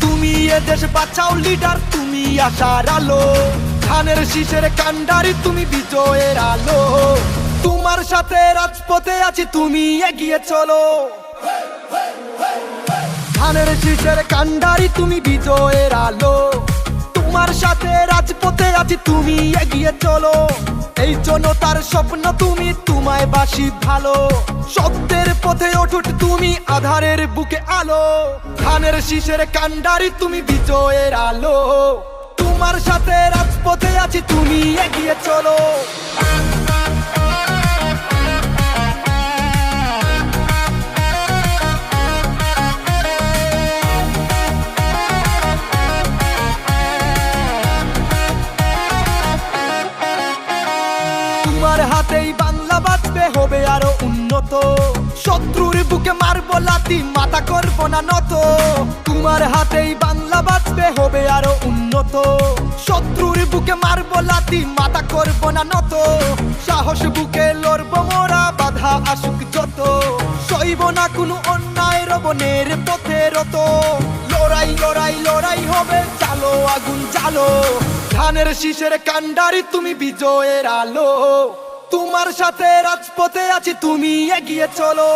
তুমি এ দেশ বাঁচাও লিডার তুমি আশার আলো। ধানের শীষের কান্ডারি তুমি বিজয়ের আলো। তোমার সাথে রাজপথে আছি, তুমি এগিয়ে চলো। ধানের শীষের কান্ডারি তুমি বিজয়ের আলো। তোমার সাথে রাজপথে আছি, তুমি এগিয়ে চলো। এই জনতার স্বপ্ন, তুমি তোমায় বাসি ভালো। সত্যের পথে ওঠুট তুমি আধারের বুকে আলো। ধানের শীষের কান্ডারি তুমি বিজয়ের আলো। তোমার সাথে রাজপথে আছি, তুমি এগিয়ে চলো। তোমার হাতেই বাংলা বাঁচবে হবে আরও উন্নত। শত্রুর বুকে মারবো লাতি মাথা করব না নত। তোমার হাতেই বাংলা বাঁচবে হবে আরও উন্নত। শত্রুর বুকে মারবো লাতি মাথা করব না নত। সাহস বুকে লড়বো মোরা, বাধা আসুক যত। সইব না কোনো অন্যায় রবনের পথে রত। লড়াই লড়াই লড়াই হবে, চালো, আগুন, চালো। ধানের শীষের কান্ডারি তুমি বিজয়ের আলো। তোমার সাথে রাজপথে আছি তুমি এগিয়ে চলো।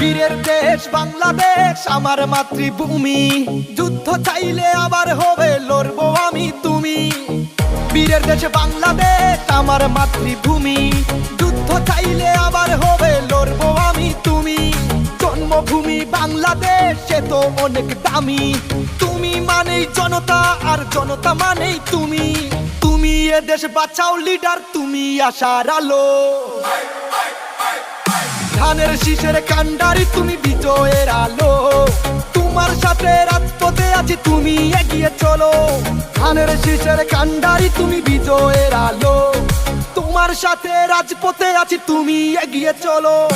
বীরের দেশ, বাংলাদেশ, আমার মাতৃভূমি। যুদ্ধ চাইলে আবার হবে, লড়বো আমি তুমি। বীরের দেশ বাংলাদেশ, আমার মাতৃভূমি। যুদ্ধ চাইলে আবার হবে, লড়বো আমি তুমি। জন্মভূমি বাংলাদেশ, সে তো অনেক দামি। তুমি মানেই জনতা, আর জনতা মানেই তুমি। তুমি এ দেশ বাঁচাও, লিডার, তুমি আশার আলো। ধানের শীষের কান্ডারি তুমি বিজয়ের আলো। তোমার সাথে রাজপথে আছি, তুমি এগিয়ে চলো। ধানের শীষের কান্ডারি তুমি বিজয়ের আলো। তোমার সাথে রাজপথে আছি, তুমি এগিয়ে চলো।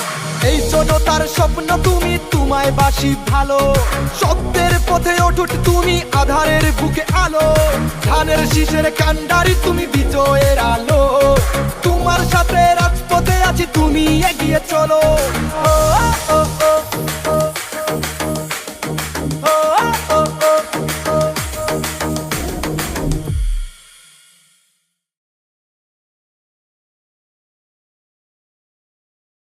এই জনতার স্বপ্ন, তুমি তোমায় বাসি ভালো। সত্যের পথে ওঠুট তুমি আধারের বুকে আলো। ধানের শীষের কান্ডারি তুমি বিজয়ের আলো। তোমার সাথে তুমি এগিয়ে চলো।